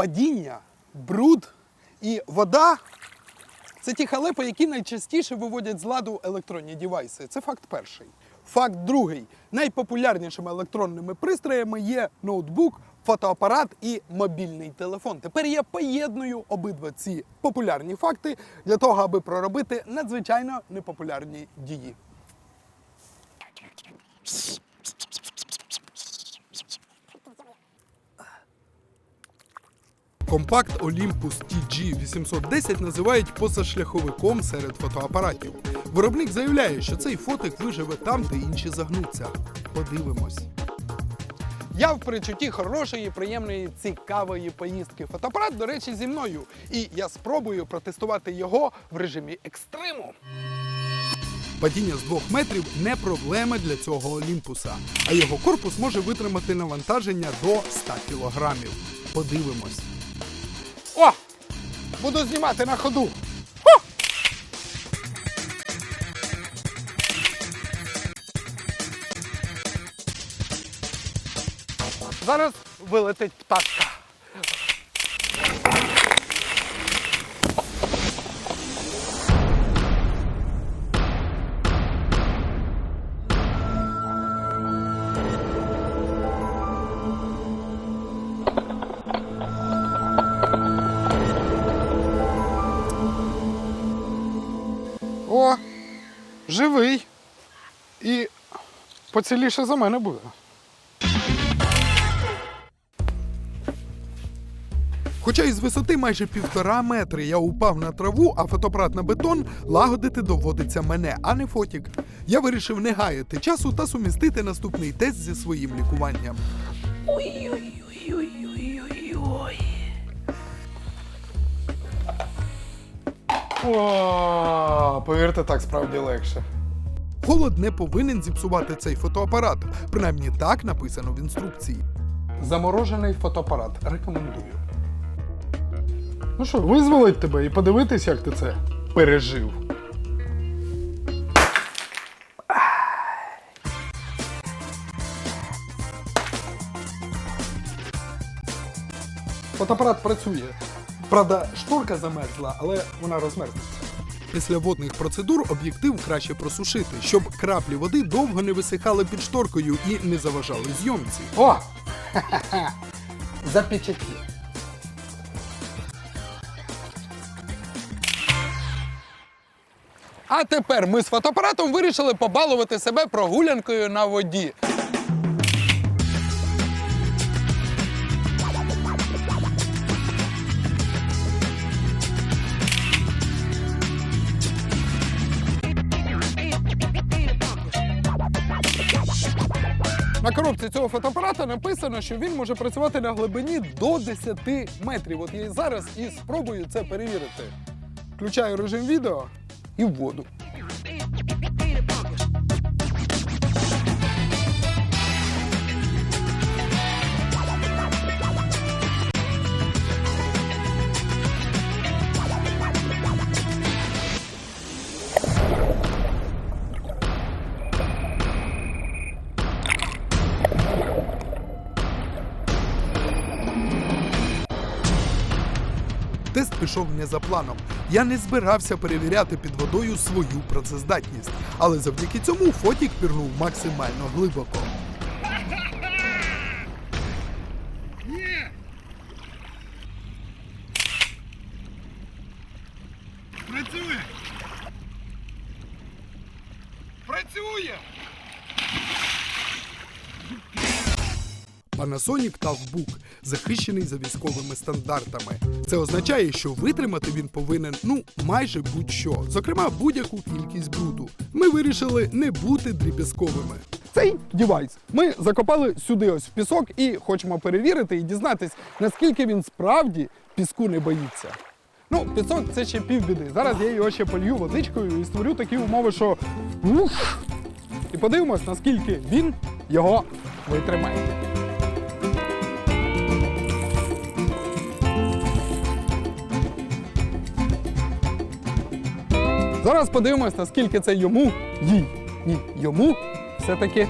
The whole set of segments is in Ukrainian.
Падіння, бруд і вода це ті халепи, які найчастіше виводять з ладу електронні дівайси. Це факт перший. Факт другий. Найпопулярнішими електронними пристроями є ноутбук, фотоапарат і мобільний телефон. Тепер я поєдную обидва ці популярні факти для того, аби проробити надзвичайно непопулярні дії. Компакт Olympus TG810 називають позашляховиком серед фотоапаратів. Виробник заявляє, що цей фотик виживе там, де інші загнуться. Подивимось. Я в перечутті хорошої, приємної, цікавої поїздки. Фотоапарат, до речі, зі мною. І я спробую протестувати його в режимі екстриму. Падіння з двох метрів не проблема для цього Олімпуса, а його корпус може витримати навантаження до 100 кілограмів. Подивимось. О! Буду знімати на ходу. О! Зараз вилетить пташка. О, живий. І поціліше за мене буде. Хоча із висоти майже півтора метри я упав на траву, а фотоапарат на бетон лагодити доводиться мене, а не фотік. Я вирішив не гаяти часу та сумістити наступний тест зі своїм лікуванням. О, повірте, так справді легше. Холод не повинен зіпсувати цей фотоапарат. Принаймні так написано в інструкції. Заморожений фотоапарат рекомендую. Ну що, визволить тебе і подивитись, як ти це пережив. Фотоапарат працює. Правда, шторка замерзла, але вона розмерзнеться. Після водних процедур об'єктив краще просушити, щоб краплі води довго не висихали під шторкою і не заважали зйомці. О! Ха-ха-ха! Запечатлі. А тепер ми з фотоапаратом вирішили побалувати себе прогулянкою на воді. На коробці цього фотоапарата написано, що він може працювати на глибині до 10 метрів. От я і зараз і спробую це перевірити. Включаю режим відео і в воду. Пішов не за планом. Я не збирався перевіряти під водою свою працездатність, але завдяки цьому фотік пірнув максимально глибоко. Працює! Працює! Panasonic Toughbook захищений за військовими стандартами. Це означає, що витримати він повинен ну майже будь-що, зокрема будь-яку кількість бруду. Ми вирішили не бути дріб'язковими. Цей девайс ми закопали сюди ось в пісок і хочемо перевірити і дізнатись, наскільки він справді піску не боїться. Ну, пісок це ще півбіди. Зараз я його ще полью водичкою і створю такі умови, що ух, і подивимось, наскільки він його витримає. Зараз подивимось, наскільки це йому, їй, ні, йому все-таки.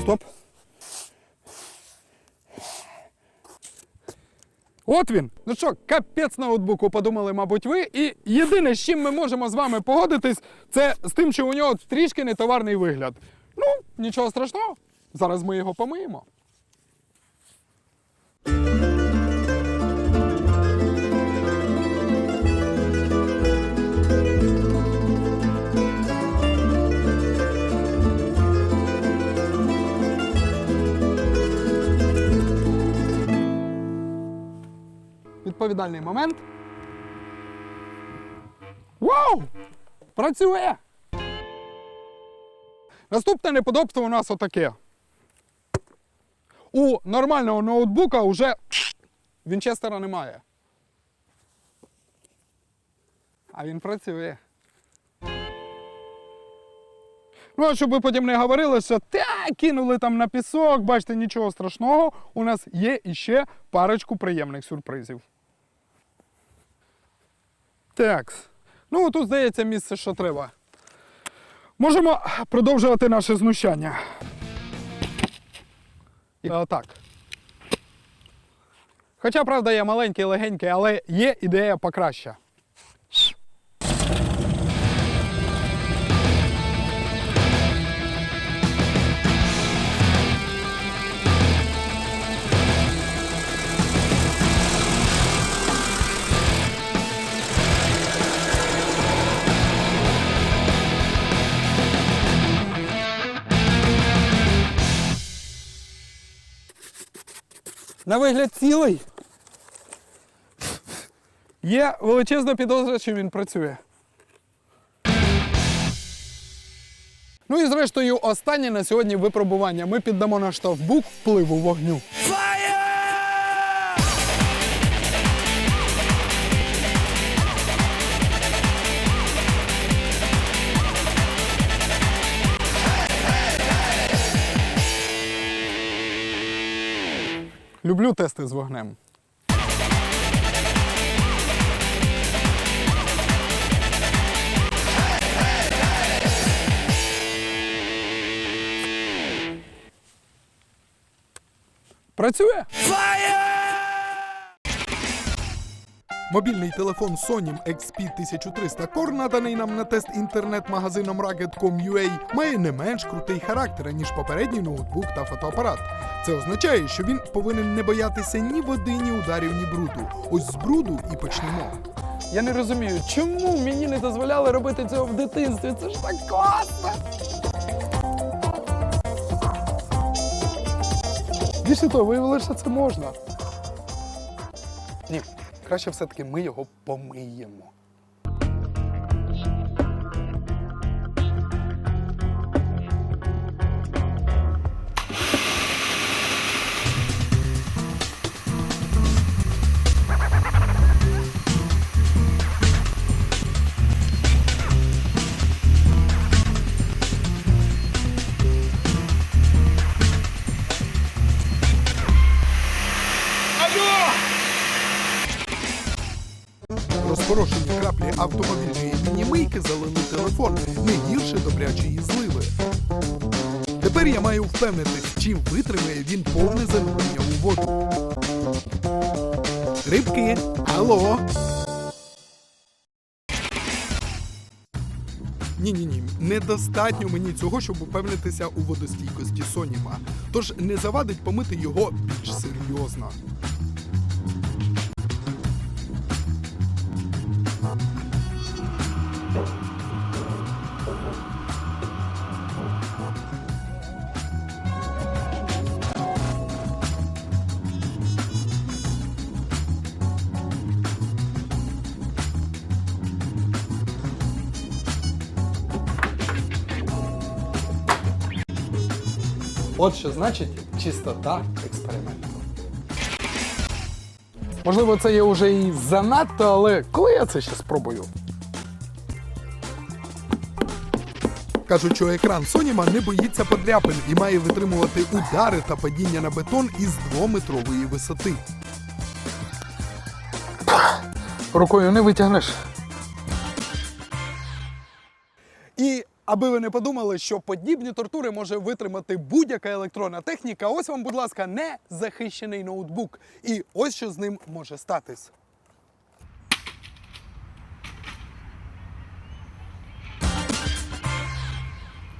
Стоп. От він. Ну що, капець ноутбуку, подумали, мабуть, ви. І єдине, з чим ми можемо з вами погодитись, це з тим, що у нього трішки не товарний вигляд. Ну, нічого страшного. Зараз ми його помиємо. Відповідальний момент. Вау! Працює! Наступне неподобство у нас отаке. У нормального ноутбука вже Вінчестера немає. А він працює. Ну, а щоб ви потім не говорили, що та кинули там на пісок, бачите, нічого страшного. У нас є іще парочку приємних сюрпризів. Так. Ну, тут здається місце, що треба. Можемо продовжувати наше знущання. І отак. Хоча, правда, я маленький, легенький, але є ідея покраща. На вигляд цілий. Є величезна підозра, що він працює. Ну і зрештою, останнє на сьогодні випробування. Ми піддамо на штовбук впливу вогню. Люблю тести з вогнем. Працює? Мобільний телефон Sony XP1300 Core, наданий нам на тест інтернет-магазином Rugged.com.ua, має не менш крутий характер, ніж попередній ноутбук та фотоапарат. Це означає, що він повинен не боятися ні води, ні ударів, ні бруду. Ось з бруду і почнемо. Я не розумію, чому мені не дозволяли робити цього в дитинстві? Це ж так класно! Більше того, виявилося, що це можна. Ні, краще все-таки ми його помиємо. Розпорошені краплі автомобільної мінімийки залили телефон не гірше добрячої зливи. Тепер я маю впевнитись, чим витримає він повне занурення у воду. Рибки, алло. Ні, ні, ні, недостатньо мені цього, щоб упевнитися у водостійкості Соніма. Тож не завадить помити його більш серйозно. От що значить чистота експерименту. Можливо, це є вже і занадто, але коли я це ще спробую? Кажуть, що екран Соніма не боїться подряпин і має витримувати удари та падіння на бетон із двометрової висоти. Рукою не витягнеш. І Аби ви не подумали, що подібні тортури може витримати будь-яка електронна техніка, ось вам, будь ласка, не захищений ноутбук. І ось що з ним може статись.